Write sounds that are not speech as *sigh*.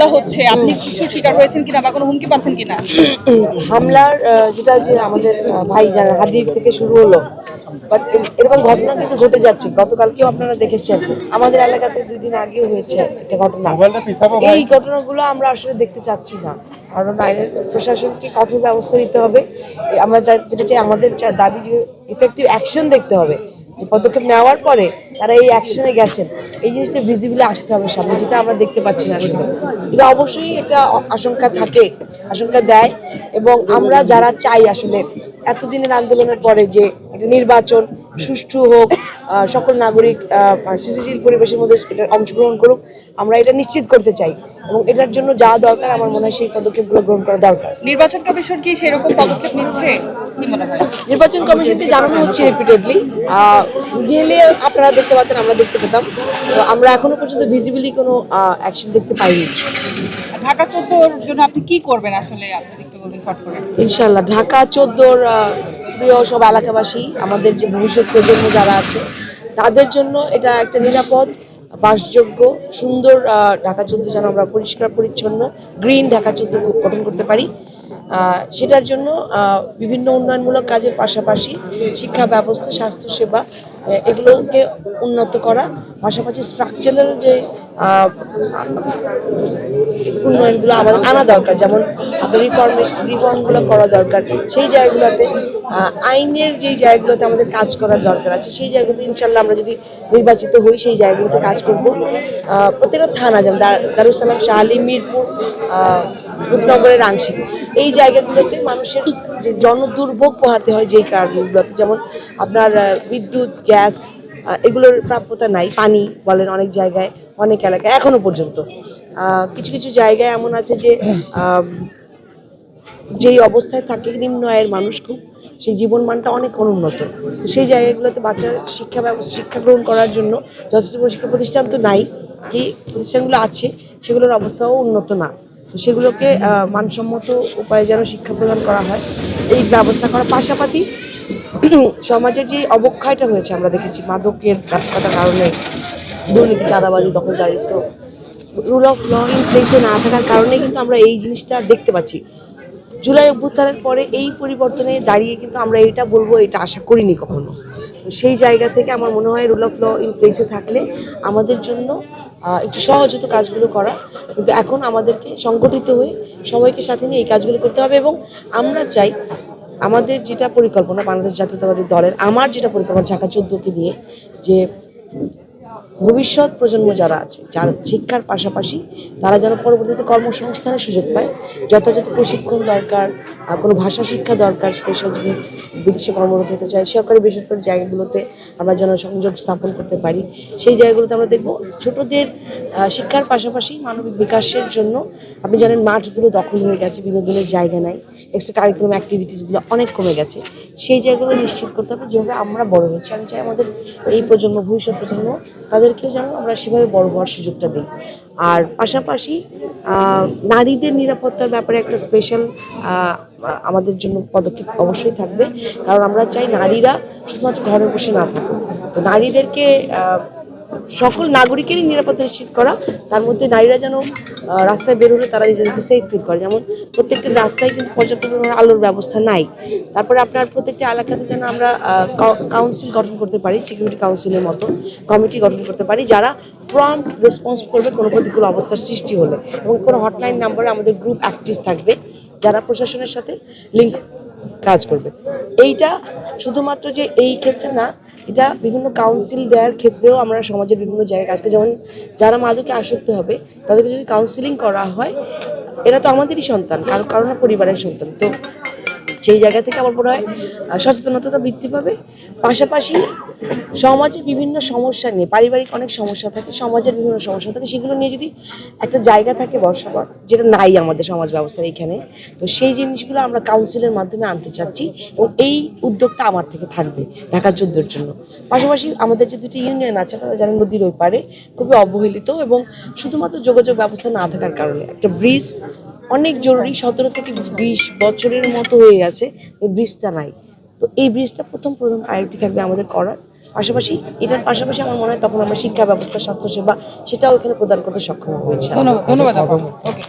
হামলা হচ্ছে আপনি কিছু শিকার হয়েছেন কিনা বা কোনো হুমকি পাচ্ছেন কিনা? হামলার যেটা যে আমাদের ভাই যারা হাদির থেকে শুরু হলো বাট এরকম ঘটনা কিন্তু ঘটে যাচ্ছে। গতকালকেও আপনারা দেখেছেন আমাদের এলাকাতে দুই দিন আগেও হয়েছে একটা ঘটনা। এই ঘটনাগুলো আমরা আসলে দেখতে চাচ্ছি না কারণ আইনের প্রশাসনকে কঠোর ব্যবস্থা নিতে হবে। আমরা যেটা চাই আমাদের দাবি যে ইফেক্টিভ অ্যাকশন দেখতে হবে। যে পদক্ষেপ নেওয়ার পরে তারা এই অ্যাকশনে গেছেন। এই জিনিসটা ভিজিবিলি আসতে হবে সামনে, যেটা আমরা দেখতে পাচ্ছি না আসলে। এটা অবশ্যই একটা আশঙ্কা থাকে, আশঙ্কা দেয়, এবং আমরা যারা চাই আসলে এতদিনের আন্দোলনের পরে যে নির্বাচন সুষ্ঠু হোক সকল নাগরিক স্থিতিশীল পরিবেশের মধ্যে এটা অংশগ্রহণ করুক, আমরা এটা নিশ্চিত করতে চাই। এবং এটার জন্য যা দরকার, আমার মনে হয় সেই পদক্ষেপগুলো গ্রহণ করা দরকার। নির্বাচন কমিশন কি সেরকম পদক্ষেপ নিচ্ছে? নির্বাচন কমিশনকে জানানো হচ্ছে রিপিটেডলি গেলে আপনারা দেখতে পাতেন আমরা দেখতে পেতাম। তো আমরা এখনও পর্যন্ত ভিজিবিলি কোনো অ্যাকশন দেখতে পাইনি। ঢাকা চোদ্দোর জন্য আপনি কি করবেন আসলে? আপনি ইনশাল্লাহ ঢাকা চোদ্দোর প্রিয় সব এলাকাবাসী আমাদের যে ভবিষ্যৎ প্রজন্ম যারা আছে তাদের জন্য এটা একটা নিরাপদ বাসযোগ্য সুন্দর ঢাকা চোদ্দ যেন আমরা পরিষ্কার পরিচ্ছন্ন গ্রিন ঢাকা চোদ্দ গঠন করতে পারি। সেটার জন্য বিভিন্ন উন্নয়নমূলক কাজের পাশাপাশি শিক্ষা ব্যবস্থা, স্বাস্থ্যসেবা এগুলোকে উন্নত করা, পাশাপাশি স্ট্রাকচারাল যে উন্নয়নগুলো আমাদের আনা দরকার, যেমন রিফর্মেশন রিফর্মগুলো করা দরকার, সেই জায়গাগুলোতে আইনের যেই জায়গাগুলোতে আমাদের কাজ করার দরকার আছে, সেই জায়গাগুলোতে ইনশাল্লাহ আমরা যদি নির্বাচিত হই, সেই জায়গাগুলোতে কাজ করব। প্রত্যেকটা থানা, যেমন দার- দারুসালাম শাহালি মিরপুর রূপনগরের আংশিক। এই জায়গাগুলোতে মানুষের যে জনদুর্ভোগ পোহাতে হয় যেই কারণগুলোতে, যেমন আপনার বিদ্যুৎ, গ্যাস এগুলোর প্রাপ্যতা নাই। পানি বলেন অনেক জায়গায়, অনেক এলাকায়, এখনও পর্যন্ত। কিছু কিছু জায়গায় এমন আছে যে যেই অবস্থায় থাকে নিম্ন আয়ের মানুষ খুব, সেই জীবনমানটা অনেক অনুন্নত। সেই জায়গাগুলোতে বাচ্চা শিক্ষা ব্যবস্থা শিক্ষা গ্রহণ করার জন্য যথেষ্ট শিক্ষা প্রতিষ্ঠান তো নাই। কি প্রতিষ্ঠানগুলো আছে, সেগুলোর অবস্থাও উন্নত না। তো সেগুলোকে মানসম্মত উপায়ে যেন শিক্ষা প্রদান করা হয়। এই ব্যবস্থা করার পাশাপাশি *clears throat* সমাজের যে অবক্ষয়টা হয়েছে, আমরা দেখেছি মাদকের ব্যর্থতার কারণে দুর্নীতি চাঁদাবাজি, দখলদারিত্ব রুল অফ ল ইন প্লেসে না থাকার কারণে কিন্তু আমরা এই জিনিসটা দেখতে পাচ্ছি। জুলাই অভ্যুত্থানের পরে এই পরিবর্তনে দাঁড়িয়ে কিন্তু আমরা এটা বলব এটা আশা করিনি কখনো। তো সেই জায়গা থেকে আমার মনে হয় রুল অফ ল ইন প্লেসে থাকলে আমাদের জন্য একটু সহজ হতো কাজগুলো করা। কিন্তু এখন আমাদেরকে সংগঠিত হয়ে সবাইকে সাথে নিয়ে এই কাজগুলো করতে হবে এবং আমরা চাই আমাদের যেটা পরিকল্পনা, বাংলাদেশ জাতীয়তাবাদী দলের, আমার যেটা পরিকল্পনা ঢাকা চোদ্দকে নিয়ে যে ভবিষ্যৎ প্রজন্ম যারা আছে, যারা শিক্ষার পাশাপাশি তারা যেন পরবর্তীতে কর্মসংস্থানের সুযোগ পায়। যথাযথ প্রশিক্ষণ দরকার কোনো ভাষা শিক্ষা দরকার স্পেশাল যদি বিদেশে কর্মরত হতে চায়, সরকারি বেসরকারি জায়গাগুলোতে আমরা যেন সংযোগ স্থাপন করতে পারি। সেই জায়গাগুলোতে আমরা দেখব ছোটদের শিক্ষার পাশাপাশি মানবিক বিকাশের জন্য আপনি জানেন মাঠগুলো দখল হয়ে গেছে, বিনোদনের জায়গা নাই এক্সট্রা কারিকুলাম অ্যাক্টিভিটিসগুলো অনেক কমে গেছে। সেই জায়গাগুলো নিশ্চিত করতে হবে যেভাবে আমরা বড় হচ্ছি। আমি চাই আমাদের এই প্রজন্ম, ভবিষ্যৎ প্রজন্ম তাদেরকেও যেন আমরা সেভাবে বড় হওয়ার সুযোগটা দিই। আর পাশাপাশি নারীদের নিরাপত্তার ব্যাপারে একটা স্পেশাল আমাদের জন্য পদক্ষেপ অবশ্যই থাকবে। কারণ আমরা চাই নারীরা শুধুমাত্র ঘরে বসে না থাকুক। তো নারীদেরকে সকল নাগরিকেরই নিরাপত্তা নিশ্চিত করা, তার মধ্যে নারীরা যেন রাস্তায় বের হলে তারা নিজেদেরকে সেফ ফিল করে। যেমন প্রত্যেকটা রাস্তায় কিন্তু পর্যাপ্ত পরিমাণে আলোর ব্যবস্থা নাই। তারপরে আপনার প্রত্যেকটা এলাকাতে যেন আমরা কাউন্সিল গঠন করতে পারি সিকিউরিটি কাউন্সিলের মতো কমিটি গঠন করতে পারি, যারা প্রম্পট রেসপন্স করবে কোনো প্রতিকূল অবস্থার সৃষ্টি হলে। এবং কোনো হটলাইন নাম্বারে আমাদের গ্রুপ অ্যাক্টিভ থাকবে, যারা প্রশাসনের সাথে লিঙ্ক কাজ করবে। এইটা শুধুমাত্র যে এই ক্ষেত্রে না এটা বিভিন্ন কাউন্সিল দেওয়ার ক্ষেত্রেও আমরা সমাজের বিভিন্ন জায়গায় কাজ করি যেমন যারা মাদকে আসক্ত হবে, তাদেরকে যদি কাউন্সিলিং করা হয়, এরা তো আমাদেরই সন্তান, কারও কারও না পরিবারের সন্তান। তো সেই জায়গা থেকে আমার মনে হয় সচেতনতাটা বৃদ্ধি পাবে। পাশাপাশি সমাজে বিভিন্ন সমস্যা নিয়ে, পারিবারিক অনেক সমস্যা থাকে, সমাজের বিভিন্ন সমস্যা থাকে, সেগুলো নিয়ে যদি একটা জায়গা থাকে বসাবার, যেটা নাই আমাদের সমাজ ব্যবস্থার এখানে, তো সেই জিনিসগুলো আমরা কাউন্সিলের মাধ্যমে আনতে চাচ্ছি এবং এই উদ্যোগটা আমার থেকে থাকবে ঢাকা চোদ্দোর জন্য। পাশাপাশি আমাদের যে দুটি ইউনিয়ন আছে, আপনারা জানেন নদীর ওই পারে খুবই অবহেলিত এবং শুধুমাত্র যোগাযোগ ব্যবস্থা না থাকার কারণে, একটা ব্রিজ অনেক জরুরি সতেরো থেকে বিশ বছরের মতো হয়ে গেছে এই ব্রিজটা নাই। তো এই ব্রিজটা প্রথম প্রথম প্রায়োরিটি থাকবে আমাদের করার। পাশাপাশি এটার পাশাপাশি আমার মনে হয় তখন আমরা শিক্ষা ব্যবস্থা স্বাস্থ্যসেবা সেটাও এখানে প্রদান করতে সক্ষম হয়েছে ধন্যবাদ ধন্যবাদ ওকে।